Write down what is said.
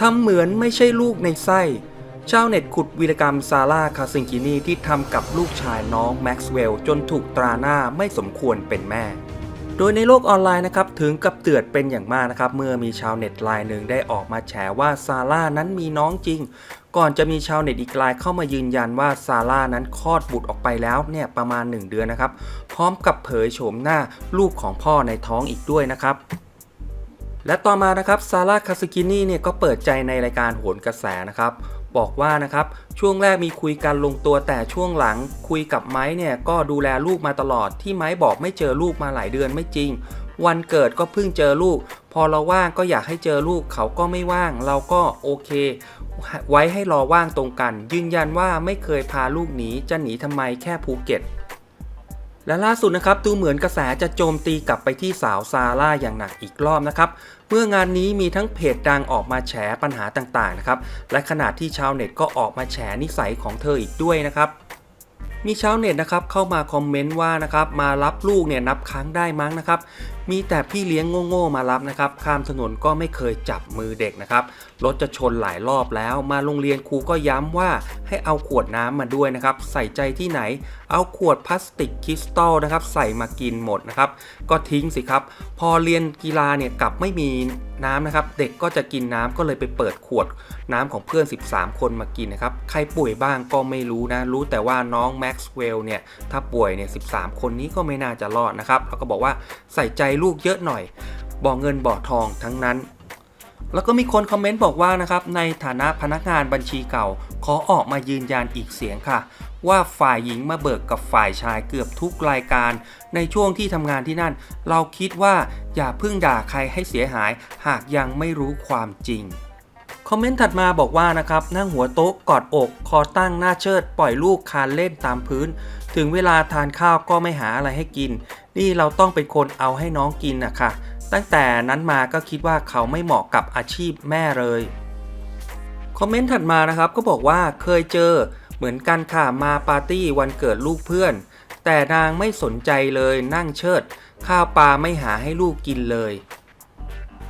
ทำเหมือนไม่ใช่ลูกในไส้ ชาวเน็ตขุดวีรกรรมซาร่าคาซิงกินีที่ทำกับลูกชายน้องแม็กซ์เวลล์จนถูกตราหน้าไม่สมควรเป็นแม่ โดยในโลกออนไลน์นะครับถึงกับเตือดเป็นอย่างมากนะครับ เมื่อมีชาวเน็ตรายหนึ่งได้ออกมาแฉว่าซาร่านั้นมีน้องจริง ก่อนจะมีชาวเน็ตอีกรายเข้ามายืนยันว่าซาร่านั้นคลอดบุตรออกไปแล้วเนี่ยประมาณ 1 เดือนนะครับ พร้อมกับเผยโฉมหน้าลูกของพ่อในท้องอีกด้วยนะครับ และต่อมานะครับซาร่าคาสกินี่เนี่ยก็เปิดใจในรายการโหนกระแสนะครับ บอกว่านะครับช่วงแรกมีคุยกันลงตัวแต่ช่วงหลังคุยกับไม้เนี่ยก็ดูแลลูกมาตลอดที่ไม้บอกไม่เจอลูกมาหลายเดือนไม่จริง วันเกิดก็เพิ่งเจอลูก พอเราว่างก็อยากให้เจอลูกเขาก็ไม่ว่าง เราก็โอเค ไว้ให้รอว่างตรงกัน ยืนยันว่าไม่เคยพาลูกหนีจะหนีทำไมแค่ภูเก็ต และล่าสุดนะครับดูเหมือนกระแสจะโจมตีกลับไปที่สาวซาร่าอย่างหนักอีกรอบนะครับเมื่องานนี้มีทั้งเพจดังออกมาแฉปัญหาต่างๆนะครับและขณะที่ชาวเน็ตก็ออกมาแฉนิสัยของเธออีกด้วยนะครับมีชาวเน็ตนะครับเข้ามาคอมเมนต์ว่านะครับมารับลูกเนี่ยนับครั้งได้มั้งนะครับ มีแต่พี่เลี้ยงโง่ๆมารับนะครับ ข้ามถนนก็ไม่เคยจับมือเด็กนะครับ รถจะชนหลายรอบแล้ว มาโรงเรียนครูก็ย้ำว่าให้เอาขวดน้ำมาด้วยนะครับ ใส่ใจที่ไหน เอาขวดพลาสติกคริสตัลนะครับ ใส่มากินหมดนะครับ ก็ทิ้งสิครับ พอเรียนกีฬาเนี่ยกลับไม่มีน้ำนะครับ เด็กก็จะกินน้ำก็เลยไปเปิดขวดน้ำของเพื่อน 13 คนมากินนะครับ ใครป่วยบ้างก็ไม่รู้นะ รู้แต่ว่าน้องแม็กซ์เวลล์เนี่ย ถ้าป่วยเนี่ย 13 คนนี้ก็ไม่น่าจะรอดนะครับ แล้วก็บอกว่าใส่ใจลูกเยอะหน่อย บ่อเงินบ่อทองทั้งนั้น แล้วก็มีคนคอมเมนต์บอกว่านะครับในฐานะพนักงานบัญชีเก่า ขอออกมายืนยันอีกเสียงค่ะ ว่าฝ่ายหญิงมาเบิกกับฝ่ายชายเกือบทุกรายการ ในช่วงที่ทำงานที่นั่น เราคิดว่าอย่าเพิ่งด่าใครให้เสียหาย หากยังไม่รู้ความจริง คอมเมนต์ถัดมาบอกว่านะครับนั่งหัวโต๊ะกอดอก คอตั้งหน้าเชิด ปล่อยลูกคานเล่นตามพื้น ถึงเวลาทานข้าวก็ไม่หาอะไรให้กิน นี่เราต้องเป็นคนเอาให้น้องกินนะคะตั้งแต่นั้นมาก็คิดว่าเขาไม่เหมาะกับอาชีพแม่เลยคอมเมนต์ถัดมานะครับก็บอกว่าเคยเจอเหมือนกันค่ะมาปาร์ตี้วันเกิดลูกเพื่อน แต่นางไม่สนใจเลยนั่งเชิด ข้าวปลาไม่หาให้ลูกกินเลย